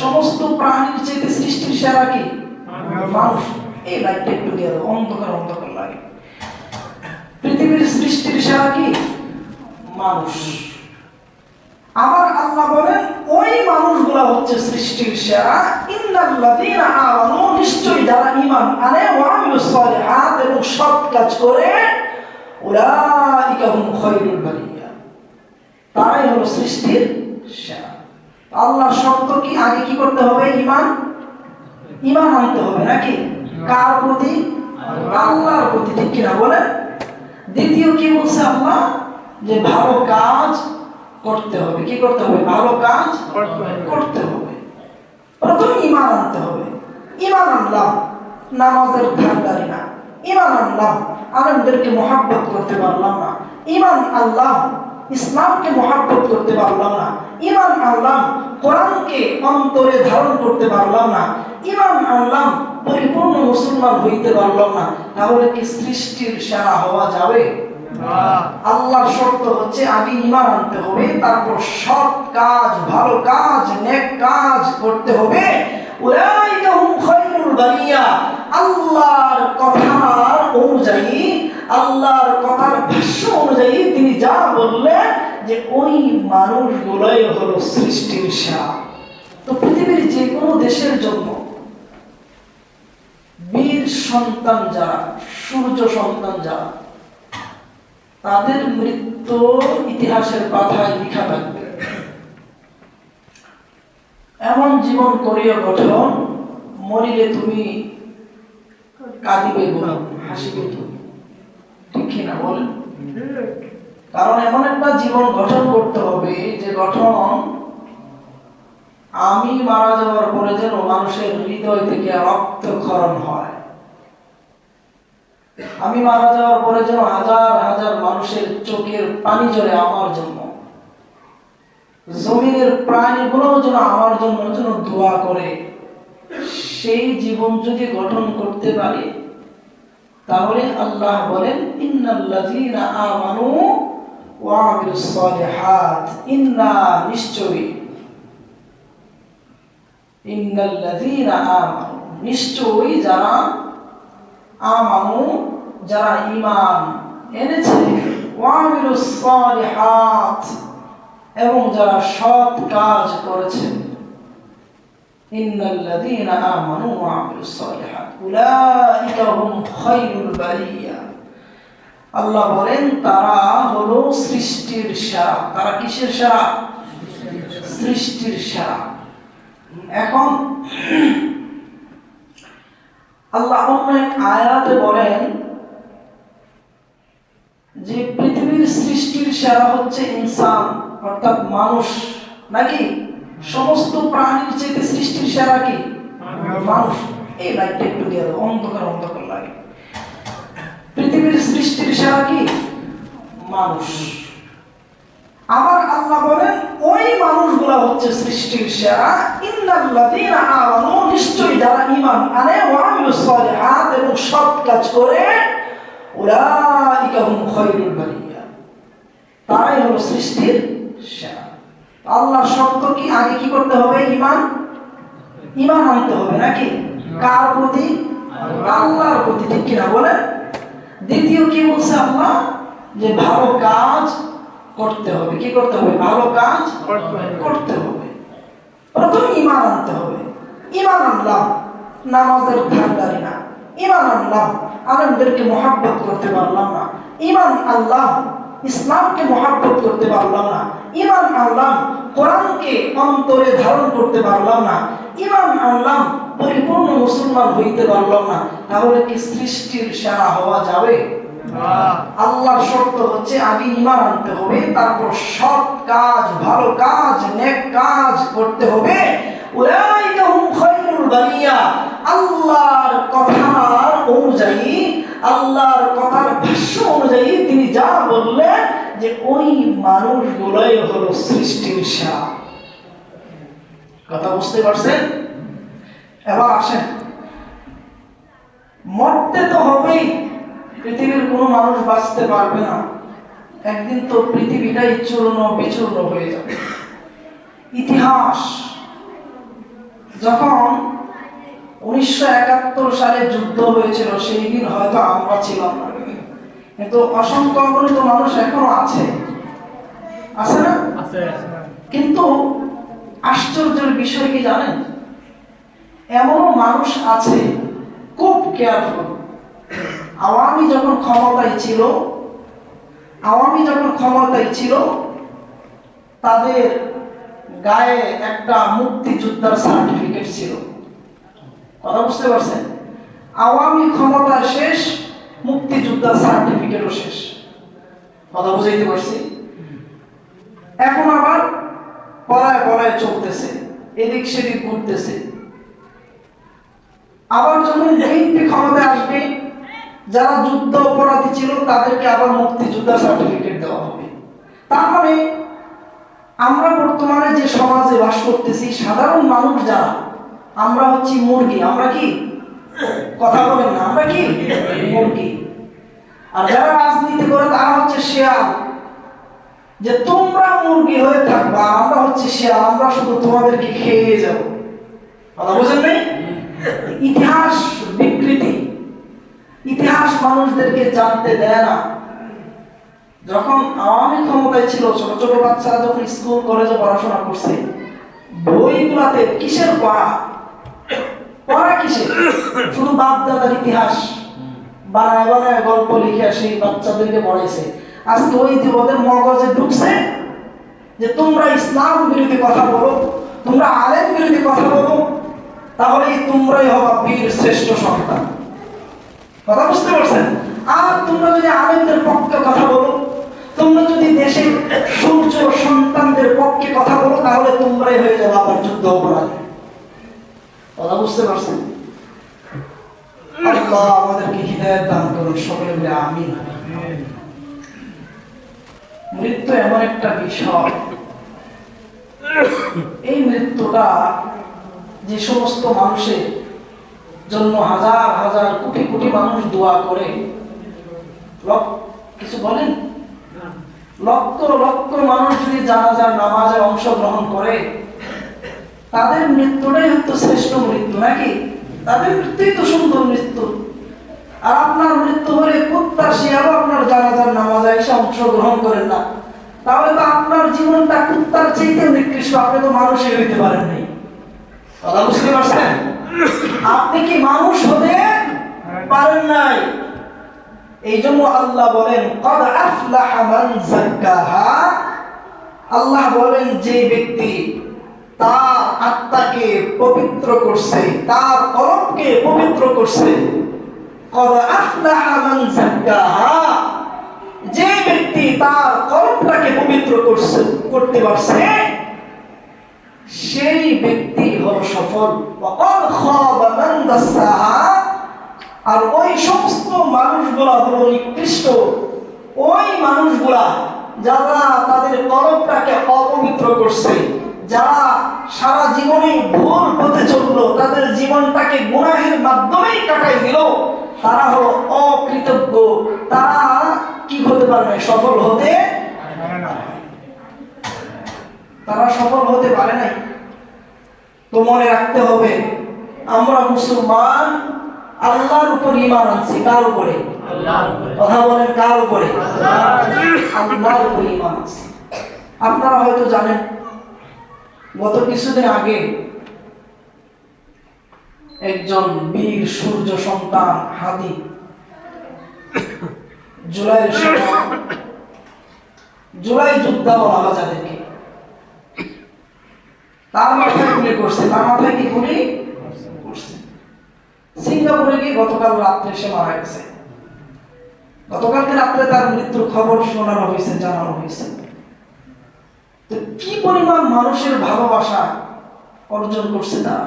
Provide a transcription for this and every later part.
সমস্ত প্রাণীর চেয়ে সৃষ্টির সেরা কি? মানুষ। এই লাইটটা একটু দিয়ে অন্ধকার অন্ধকার লাগে। পৃথিবীর সৃষ্টির সেরা কি? মানুষ। আবার আল্লাহ বলেন, ওই মানুষগুলা হচ্ছে সৃষ্টির সেরা। ইন্নাল্লাযীনা আমানু, নিশ্চয়ই যারা ঈমান আনে, ওয়া সালিহাত, এবং সৎ কাজ করে, উলাইকা হুম খায়রুল বারিয়া। তারাই হলো সৃষ্টির সেরা। আল্লাহর শর্ত কি? আগে কি করতে হবে? ইমান ইমান আনতে হবে নাকি? কার প্রতি? আল্লাহর প্রতি, ঠিক কিনা বলেন? দ্বিতীয় কি বলছে আল্লাহ? যে ভালো কাজ করতে হবে। কি করতে হবে? ভালো কাজ করতে হবে। প্রথম ইমান আনতে হবে। ইমান আনলাম, নামাজের ধারদারি না। ইমান আনলাম আনন্দেরকে মহাব্বত করতে পারলাম না। ইমান আল্লাহ ইসলামকে মহাব্বত করতে পারলাম না। ইমান আনলাম, কোরআনকে অন্তরে ধারণ করতে পারলাম না, ইমান আনলাম, পরিপূর্ণ মুসলমান হইতে পারলাম না, তাহলে কি সৃষ্টির সেরা হওয়া যাবে? আল্লাহর শর্ত হচ্ছে আগে ইমান আনতে হবে, তারপর সৎ কাজ, ভালো কাজ, নেক কাজ করতে হবে। আল্লাহর কথার অনুযায়ী, আল্লাহর কথার ভাষ্য অনুযায়ী তিনি যা বললেন যে ওই মানুষগুলোই হলো সৃষ্টির সেরা তো পৃথিবীর যে কোনো দেশের জন্য বীর সন্তান যারা, সূর্য সন্তান যারা, তাদের মৃত্যু ইতিহাসের পাতায় লেখা থাকবে। এমন জীবন করিয়া গঠন, মরিলে তুমি কাঁদিবে বলো হাসিবে তুমি। ঠিক কিনা বলেন? কারণ এমন একটা জীবন গঠন করতে হবে যে গঠন আমি মারা যাওয়ার পরে যেন মানুষের হৃদয় থেকে রক্তক্ষরণ হয়। আমি মারা যাওয়ার পরে যেন হাজার হাজার মানুষের চোখের পানি ঝরে আমার জন্য। জমিনের প্রাণীগুলো যেন আমার জন্য যেন দোয়া করে। সেই জীবন যদি গঠন করতে পারি, তাহলে আল্লাহ বলেন, ইন্নাল্লাযীনা আমানু আমিলুস সালিহাত ইন্না নিশ্চয়ই ইন্নাল্লাযীনা আমানু নিশ্চয়ই যারা আমানু যারা ঈমান এনেছে ওয়া সালিহাত এবং যারা সৎ কাজ করেছে। ইন্নাল্লাযীনা আমানু ওয়া আমিলুস সালিহাত উলাইকা হুম খায়রুল বারিয়া আল্লাহ বলেন, তারা হলো সৃষ্টির সেরা। তারা কিসের সেরা? সৃষ্টির সেরা। এখন, আল্লাহ অন্য এক আয়াতে বলেন যে পৃথিবীর সৃষ্টির সেরা হচ্ছে ইনসান, অর্থাৎ মানুষ। নাকি? সমস্ত প্রাণীর চেয়ে সৃষ্টির সেরা কি? মানুষ। এই লাইটটা একটু দিয়ে অন্ধকার অন্ধকার লাগে। পৃথিবীর সৃষ্টির সেরা কি? মানুষ। আবার আল্লাহ বলেন, ওই মানুষগুলা হচ্ছে সৃষ্টির সেরা। আমানু, নিশ্চয়ই যারা আনে সালিহাত, এবং সৎ কাজ করে হুম খায়রুল বারিয়া। তারাই হলো সৃষ্টির সেরা। আল্লাহ শর্ত কি? আগে কি করতে হবে ঈমান? ঈমান আনতে হবে নাকি? কার প্রতি? আল্লাহর প্রতি, ঠিক কিনা বলেন? দ্বিতীয় কি বলছে আল্লাহ? যে ভালো কাজ করতে হবে। কি করতে হবে? ভালো কাজ করতে হবে। প্রথম ইমান আনতে হবে। ইমান আনলাম। নামাজের ধারদারি না। ইমান আনলাম। আনন্দেরকে মহাব্বত করতে পারলাম না। ইমান আল্লাহ ইসলামকে মহাব্বত করতে পারলাম না। ইমান আনলাম, কোরআনকে অন্তরে ধারণ করতে পারলাম না। ইমান আনলাম, পরিপূর্ণ মুসলমান হইতে পারলাম না। তাহলে কি সৃষ্টির সেরা হওয়া যাবে? আল্লাহর শর্ত হচ্ছে আগে ইমান আনতে হবে, তারপর সৎ কাজ, ভালো কাজ, নেক কাজ করতে হবে। উলাইকা হুম খায়রুল বারিয়া আল্লাহর কথার অনুযায়ী আল্লাহর কথার ভাষ্য অনুযায়ী তিনি যা বললেন যে ওই মানুষগুলোই হলো সৃষ্টির সেরা কথা বুঝতে পারছেন? এবার আসেন। মরতে তো হবেই, পৃথিবীর কোনো মানুষ বাঁচতে পারবে না। একদিন তো পৃথিবীটাই চূর্ণ বিচূর্ণ হয়ে যাবে। ইতিহাস, যখন উনিশশো একাত্তর সালে যুদ্ধ হয়েছিল সেই দিন হয়তো আমরা ছিলাম না। কিন্তু অসংখ্য অগণিত মানুষ এখনও আছে। আছে না? কিন্তু আশ্চর্যের বিষয় কি জানেন? এমন মানুষ আছে খুব কেয়ারফুল আওয়ামী যখন ক্ষমতায় ছিল আওয়ামী যখন ক্ষমতায় ছিল তাদের গায়ে একটা মুক্তিযোদ্ধার সার্টিফিকেট ছিল। কথা বুঝতে পারছেন? আওয়ামী ক্ষমতা শেষ মুক্তিযোদ্ধার সার্টিফিকেটও শেষ। কথা বুঝাইতে পারছি? এখন আবার পলায় পলায় চলতেছে, এদিক সেদিক ঘুরতেছে। আবার যখন বিএনপি ক্ষমতায় আসবে, যারা যুদ্ধ অপরাধী ছিল, তাদেরকে আবার মুক্তিযোদ্ধা সার্টিফিকেট দেওয়া হবে। তার মানে আমরা বর্তমানে যে সমাজে বাস করতেছি, সাধারণ মানুষ যারা আমরা হচ্ছি মুরগি, আমরা কি? কথা বলেন না, আমরা কি? মুরগি। আর যারা রাজনীতি করে, তারা হচ্ছে শেয়াল। যে তোমরা মুরগি হয়ে থাকবা, আমরা হচ্ছে শেয়াল, আমরা শুধু তোমাদেরকে খেয়ে যাব। কথা বুঝেন নাই? ইতিহাস, বিকৃতি। ইতিহাস মানুষদেরকে জানতে দেয় না। যখন আওয়ামী ক্ষমতায় ছিল, ছোট ছোট বাচ্চারা যখন স্কুল, কলেজে পড়াশোনা করছে, বইগুলাতে কিসের পড়া? পড়া কিসের? শুধু বাপ দাদার ইতিহাস। বানায় বানায় গল্প লিখে সেই বাচ্চাদেরকে পড়াইছে। আজকে ওই যে ওদের মগজে ঢুকছে যে তোমরা ইসলাম বিরোধী কথা বলো, তোমরা আলেম বিরোধী কথা বলো তাহলে তোমরাই হবা বীর শ্রেষ্ঠ সন্তান। কথা বুঝতে পারছেন? আর তোমরা যদি আলেমদের পক্ষে কথা বলো, তোমরা যদি দেশের সূর্য সন্তানদের পক্ষে কথা বলো, তাহলে তোমরাই হয়ে যাবে আবার যুদ্ধ অপরাধী। কথা বুঝতে পারছেন? আমাদেরকে হৃদয়ের দান করুন, সকলে মিলে আমিন। মৃত্যু এমন একটা বিষয়। এই মৃত্যুটা যে সমস্ত মানুষের জন্য হাজার হাজার, কোটি কোটি মানুষ দোয়া করে কিছু বলেন? লক্ষ লক্ষ মানুষ যদি জানাজার নামাজে অংশগ্রহণ করে তাদের মৃত্যুটাই হতো শ্রেষ্ঠ মৃত্যু, নাকি? তাদের মৃত্যুই তো সুন্দর মৃত্যু। আর আপনার মৃত্যু হলে কুত্তার শিয়ালও আপনার জানাজার নামাজে এসে অংশগ্রহণ করেন না। তাহলে তো আপনার জীবনটা কুত্তার চাইতে নিকৃষ্ট, আপনি তো মানুষই হইতে পারেন নাই। কথা বুঝতে পারছেন? আপনি কি মানুষ হতে পারেন নাই? এই জন্য আল্লাহ বলেন, কদ আফলাহা মান যাক্কাহা আল্লাহ বলেন, যে ব্যক্তি তার আত্মাকে পবিত্র করছে, তার কলবকে পবিত্র করছে। যে ব্যক্তি তার কলবটাকে পবিত্র করছে, করতে পারছে, সেই ব্যক্তি হলো সফল। আর ওই সমস্ত মানুষগুলা হলো নিকৃষ্ট। ওই মানুষগুলা যারা তাদের কলমটাকে অপবিত্র করছে যারা সারা জীবনে ভুল পথে চলল তাদের জীবনটাকে গুনাহের মাধ্যমেই কাটাই দিল তারা হলো অকৃতজ্ঞ। তারা কি হতে পারবে? সফল হতে তারা সফল হতে পারে নাই। তো মনে রাখতে হবে আমরা মুসলমান আল্লাহর উপর ইমান আনছি কার উপরে? কথা বলেন কার উপরে? আল্লাহর উপর। ইমান আনছি। আপনারা হয়তো জানেন গত কিছুদিন আগে একজন বীর সূর্য সন্তান সময় জুলাই যোদ্ধা বলা যাদেরকে। তার মাথায় গুলি করছে। তার মাথায় কি গুলি? করছে। সিঙ্গাপুরে গিয়ে গতকাল রাত্রে সে মারা গেছে। গতকালকে রাত্রে তার মৃত্যুর খবর শোনানো হয়েছে, জানানো হয়েছে। তো কি পরিমাণ মানুষের ভালোবাসা অর্জন করছে তারা?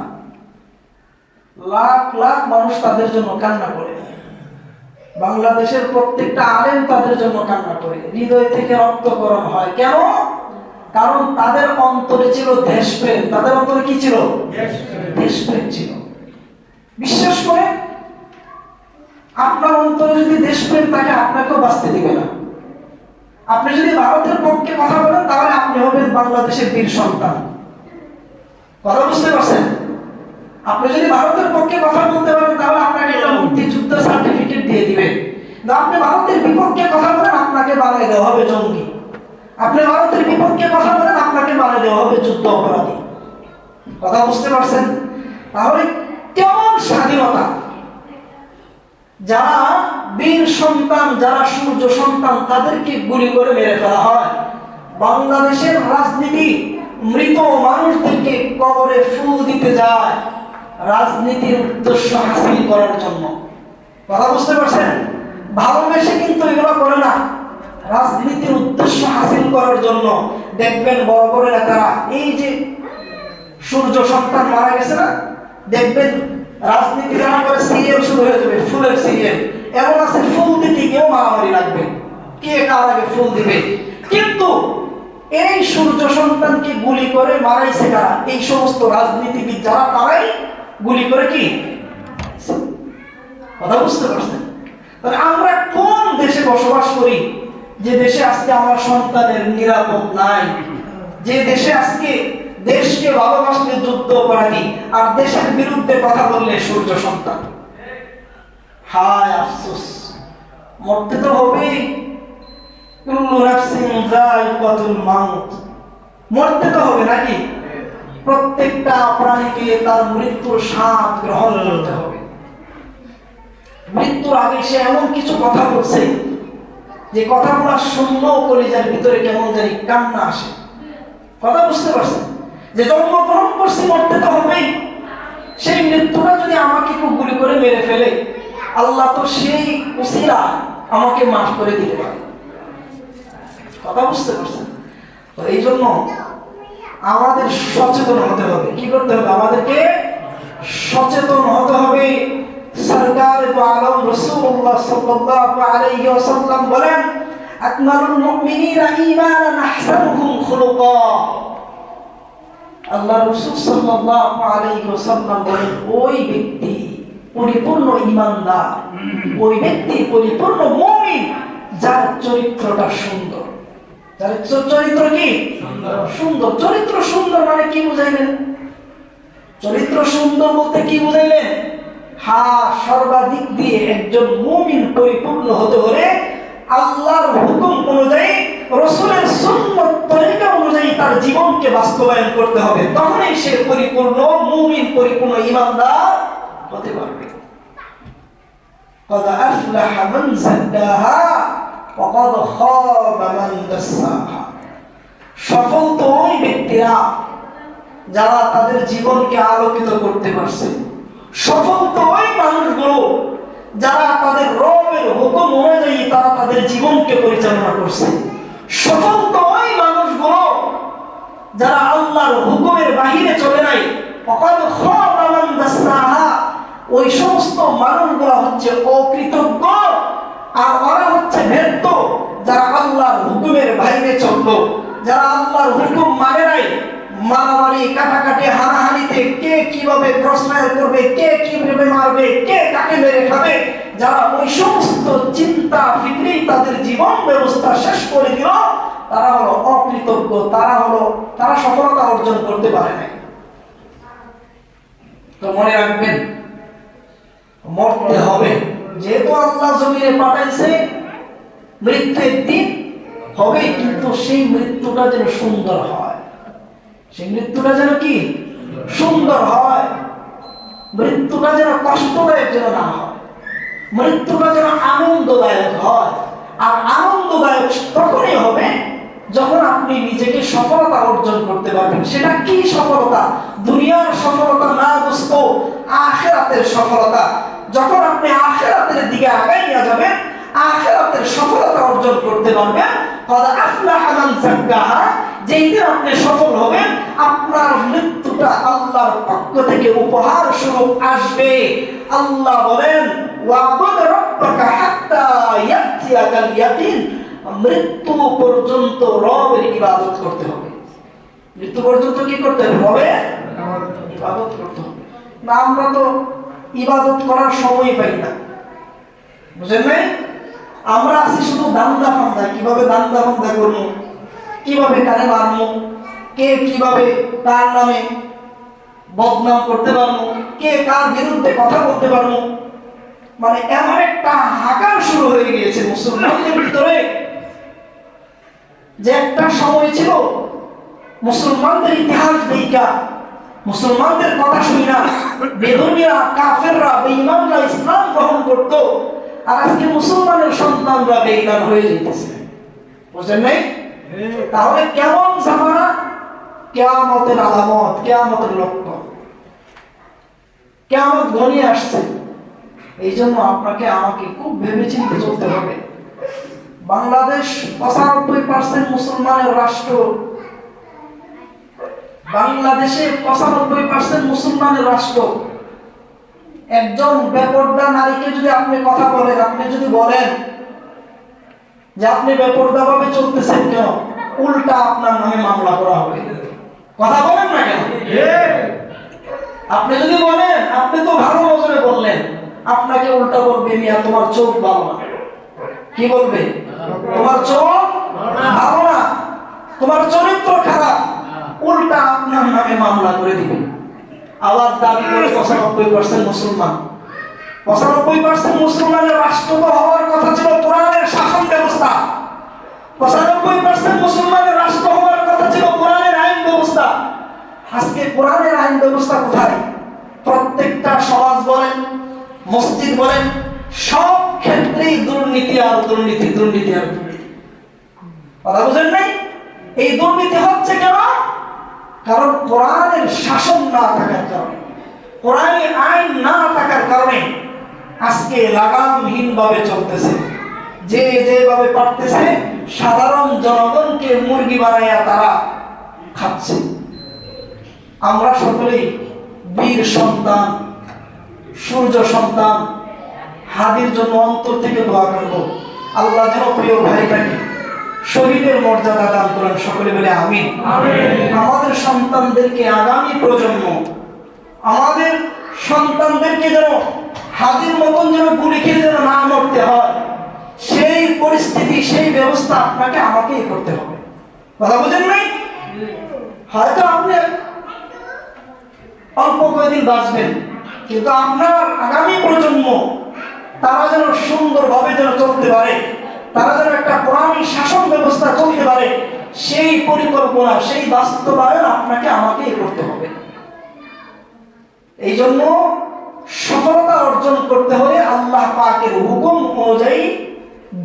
লাখ লাখ মানুষ তাদের জন্য কান্না করে। বাংলাদেশের প্রত্যেকটা আলেম তাদের জন্য কান্না করে। হৃদয় থেকে রক্তকরণ হয়। কেন? কারণ তাদের অন্তরে ছিল দেশপ্রেম। তাদের অন্তরে কি ছিল? দেশপ্রেম ছিল। বিশ্বাস করে আপনার অন্তরে যদি দেশপ্রেম থাকে আপনাকেও বাঁচতে দিবে না। আপনি যদি ভারতের পক্ষে কথা বলেন, তাহলে আপনি হবেন বাংলাদেশের বীর সন্তান। কথা বুঝতে পারছেন? আপনি যদি ভারতের পক্ষে কথা বলতে পারেন, তাহলে আপনাকে একটা মুক্তিযুদ্ধ সার্টিফিকেট দিয়ে দিবে। কিন্তু আপনি ভারতের বিপক্ষে কথা বলেন, আপনাকে বানিয়ে দেওয়া হবে জঙ্গি। আপনি ভারতের বিপক্ষে কথা বলেন, আপনাকে বানিয়ে দেওয়া হবে যুদ্ধ অপরাধী। কথা বুঝতে পারছেন? তাহলে কেমন স্বাধীনতা? যারা বীর সন্তান, যারা সূর্য সন্তান, তাদেরকে গুলি করে মেরে ফেলা হয়। বাংলাদেশের রাজনীতি মৃত মানুষদেরকে কবরে ফুল দিতে যায়। রাজনীতির উদ্দেশ্য হাসিল করার জন্য। কথা বুঝতে পারছেন? ভালোবেসে কিন্তু এগুলো করে না। রাজনীতির উদ্দেশ্য হাসিল করার জন্য। দেখবেন বড় বড় নেতারা, এই যে সূর্য সন্তান মারা গেছে না? দেখবেন রাজনীতি যারা করে সিরিয়াল শুরু হয়ে যাবে ফুলের সিরিয়াল এমন আছে ফুল দিতে গিয়েও মারামারি লাগবে। কে কার আগে ফুল দিবে? কিন্তু এই সূর্য সন্তানকে গুলি করে মারাইছে কারা? এই সমস্ত রাজনীতিবিদ যারা, তারাই গুলি করে কি? কথা বুঝতে পারছেন? তাহলে আমরা কোন দেশে বসবাস করি? যে দেশে আজকে আমার সন্তানের নিরাপদ নাই। যে দেশে আজকে দেশকে ভালোবাসলে যুদ্ধ অপরাধী, আর দেশের বিরুদ্ধে কথা বললে সূর্য সন্তান। হায় আফসোস। মরতে তো হবেই। মরতে তো হবে নাকি? প্রত্যেকটা প্রাণীকে তার মৃত্যুর স্বাদ গ্রহণ করতে হবে। মৃত্যুর আগে সে এমন কিছু কথা বলছে, যে কথাগুলো শূন্য কলিজার ভিতরে কেমন জানি কান্না আসে। কথা বুঝতে পারছেন? যে জন্মগ্রহণ করছি, মরতে তো হবেই। সেই মৃত্যুটা যদি আমাকে খুব গুলি করে মেরে ফেলে, আল্লাহ তো সেই উসিরা আমাকে মাফ করে দিতে পারে। কথা বুঝতে পারছেন? তো এই জন্য আমাদের সচেতন হতে হবে। কি করতে হবে? আমাদেরকে সচেতন হতে হবে। সরকার আলম রসুল্লাহ সাল্লাল্লাহু আলাইহি ওয়াসাল্লাম বলেন, আকমালুল মুমিনিনা ঈমানান আহসানুহুম খুলুকা আল্লাহ রসুল সাল্লাল্লাহু আলাইহি ওয়াসাল্লাম বলেন ওই ব্যক্তি পরিপূর্ণ ঈমানদার ওই ব্যক্তি পরিপূর্ণ মুমিন যার চরিত্রটা সুন্দর। যার চরিত্র কি? সুন্দর। চরিত্র সুন্দর মানে কি বুঝাইলেন? চরিত্র সুন্দর বলতে কি বুঝাইলেন? হা সর্বাধিক দিয়ে একজন মুমিন পরিপূর্ণ হতে হলে আল্লাহর হুকুম অনুযায়ী রসুলের সুন্নত তরিকা অনুযায়ী তার জীবনকে বাস্তবায়ন করতে হবে। তখনই সে পরিপূর্ণ, মুমিন পরিপূর্ণ ইমানদার হতে পারবে। সফল তো ওই ব্যক্তিরা যারা তাদের জীবনকে আলোকিত করতে পারছে। সফল তো ওই মানুষগুলো যারা তাদের রবের হুকুম অনুযায়ী তারা তাদের জীবনকে পরিচালনা করছে। সফল তো যারা আল্লাহর হুকুমের বাহিরে চলে নাই ওই সমস্ত মানুষগুলো হচ্ছে অকৃতজ্ঞ আর ওরা হচ্ছে ব্যর্থ। যারা আল্লাহর হুকুমের বাইরে চলল, যারা আল্লাহর হুকুম মানে নাই, মারামারি, কাটাকাটি, হানাহানিতে কে কীভাবে ক্রসফায়ার করবে, কে কীভাবে মারবে, কে কাকে মেরে খাবে, যারা ওই সমস্ত চিন্তা ফিক্রেই তাদের জীবন ব্যবস্থা শেষ করে দিল তারা হলো অকৃতজ্ঞ, তারা হলো, তারা সফলতা অর্জন করতে পারে নাই। তো মনে রাখবেন, মরতে হবে। যেহেতু আল্লাহ জমিনে পাঠাইছে মৃত্যু একদিন হবে, কিন্তু সেই মৃত্যুটা যেন সুন্দর হয়। সেই মৃত্যুটা যেন কি? সুন্দর হয়। মৃত্যুটা যেন কষ্টদায়ক যেন না হয়। মৃত্যুটা যেন আনন্দদায়ক হয়। আর আনন্দদায়ক তখনই হবে যখন আপনি নিজেকে সফলতা অর্জন করতে পারবেন, সেটা কি সফলতা? দুনিয়ার সফলতা না দোস্ত, আখেরাতের সফলতা। যখন আপনি আখেরাতের দিকে আগাইয়া যাবেন, আখেরাতের সফলতা অর্জন করতে পারবেন। যেই আপনি সফল হবেন, আপনার মৃত্যুটা আল্লাহর পক্ষ থেকে উপহার স্বরূপ আসবে। আল্লাহ বলেন ওয়াবুদ রাব্বাকা হাত্তা ইয়াতিয়াকাল মৃত্যু পর্যন্ত রবের ইবাদত করতে হবে। মৃত্যু পর্যন্ত কি করতে হবে? ইবাদত করতে হবে। না, আমরা তো ইবাদত করার সময় পাই না। বুঝেন নাই? আমরা আছি শুধু দান্দা ফান্দা। কীভাবে দান্দা ফান্দা করব? কীভাবে কারে মারবো? কে কীভাবে তার নামে বদনাম করতে পারব? কে কার বিরুদ্ধে কথা বলতে পারব? মানে এমন একটা হাকার শুরু হয়ে গিয়েছে মুসলমানদের ভিতরে। যে একটা সময় ছিল, মুসলমানদের ইতিহাস দেখা মুসলমানদের কথা শুনি না বেদনীরা কাফেররা, বেঈমানরা ইসলাম গ্রহণ করত আর আজকে মুসলমানের সন্তানরা বেঈমান হয়ে যেতেছে। বুঝলেন নাই? তাহলে কেমন জামানা? কেয়ামতের আলামত, কেয়ামতের লক্ষ্য কেয়ামত ঘনিয়ে আসছে। এই জন্য আপনাকে আমাকে খুব ভেবেচিন্তে চলতে হবে। বাংলাদেশ পঁচানব্বই পার্সেন্ট মুসলমানের রাষ্ট্র। বাংলাদেশে পঁচানব্বই পার্সেন্ট মুসলমানের রাষ্ট্র। একজন বেপর্দা নারীকে যদি আপনি কথা বলেন, আপনি যদি বলেন যে আপনি বেপর্দা ভাবে চলতেছেন কেন, উল্টা আপনার নামে মামলা করা হবে। কথা বলেন না কেন? আপনি যদি বলেন, আপনি তো ভালো নজরে বললেন, আপনাকে উল্টা বলবে মিয়া, তোমার চোখ ভালো না। কি বলবে? তোমার চোখ? ভালো না তোমার চরিত্র খারাপ? উল্টা আপনার নামে মামলা করে দিবে। আবার দাবি করে পঁচানব্বই পার্সেন্ট মুসলমান। পঁচানব্বই পার্সেন্ট মুসলমানের রাষ্ট্র হওয়ার কথা ছিল কোরআনের শাসন ব্যবস্থা। পঁচানব্বই পার্সেন্ট মুসলমানের রাষ্ট্র হওয়ার কথা ছিল কোরআনের আইন ব্যবস্থা। আজকে কোরআনের আইন ব্যবস্থা কোথায়? প্রত্যেকটা সমাজ বলেন, মসজিদ বলেন সব ক্ষেত্রেই দুর্নীতি আর দুর্নীতি দুর্নীতি আর কথা বুঝেন নাই? এই দুর্নীতি হচ্ছে কেন? কারণ কোরআনের শাসন না থাকার কারণে কোরআনের আইন না থাকার কারণে আজকে লাগামহীন ভাবে চলতেছে। যে যেভাবে পারতেছে সাধারণ জনগণকে মুরগি বানাইয়া তারা খাচ্ছে। আমরা সকলেই বীর সন্তান, সূর্য সন্তান হাদির জন্য অন্তর থেকে দোয়া করব। আল্লাহ যেন প্রিয় ভাইটাকে শহীদের মর্যাদা দান করেন। সকলে বলে আমিন। আমাদের সন্তানদেরকে আগামী প্রজন্ম আমাদের সন্তানদেরকে যেন হাদির মতন যেন গুলি খেয়ে যেন না মরতে হয় সেই পরিস্থিতি সেই ব্যবস্থা আপনাকে আমাকেই করতে হবে। কথা বুঝেন নাই? হয়তো আপনি অল্প কয়েকদিন বাঁচবেন কিন্তু আপনার আগামী প্রজন্ম তারা যেন সুন্দর ভাবে যেন চলতে পারে, তারা যেন একটা কোরআনিক শাসন ব্যবস্থা চলতে পারে, সেই পরিকল্পনা, সেই বাস্তবায়ন আপনাকে আমাকে করতে হবে। এই জন্য সফলতা অর্জন করতে হলে আল্লাহ পাকের হুকুম অনুযায়ী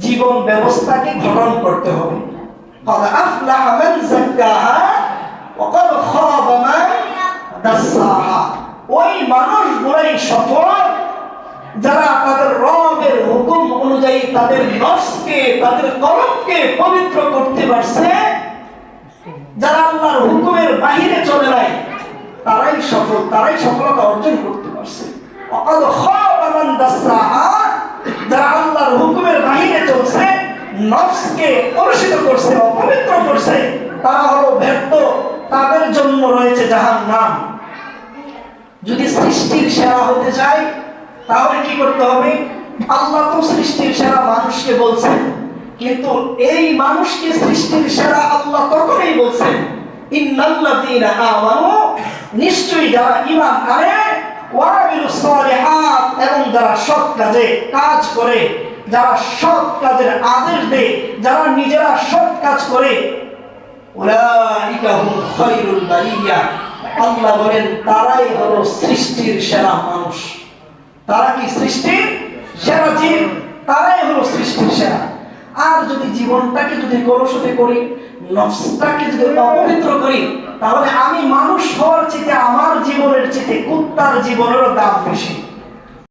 জীবন ব্যবস্থাকে গঠন করতে হবে। ওই মানুষগুলাই সফল যারা তাদের রবের হুকুম অনুযায়ী তাদের নফসকে, তাদের কলমকে পবিত্র করতে পারছে, যারা আল্লাহর হুকুমের বাহিরে চলে নাই তারাই সফল, তারাই সফলতা অর্জন করতে পারছে। অকাল খাবা মান দাসাহা, যারা আল্লাহর হুকুমের বাহিরে চলছে, নফসকে কলুষিত করছে, অপবিত্র করছে, তারা হলো ব্যর্থ, তাদের জন্য রয়েছে জাহান্নাম। যদি সৃষ্টির সেরা হতে চাই তাহলে কি করতে হবে? আল্লাহ তো সৃষ্টির সেরা মানুষকে বলছেন, কিন্তু এই মানুষকে সৃষ্টির সেরা আল্লাহ তখনই বলছেন নিশ্চয়ই যারা ঈমান আনে এবং যারা সৎ কাজে কাজ করে, যারা সৎ কাজের আদেশ দেয়, যারা নিজেরা সৎ কাজ করে আল্লাহ বলেন, তারাই হলো সৃষ্টির সেরা মানুষ। তারা কি সৃষ্টির সেরা জীব? তারাই হলো সৃষ্টির সেরা। আর যদি জীবনটাকে যদি কলুষিত করি নফসটাকে যদি অপবিত্র করি, তাহলে আমি মানুষ হওয়ার চেয়ে আমার জীবনের চেয়ে কুত্তার জীবনেরও দাম বেশি।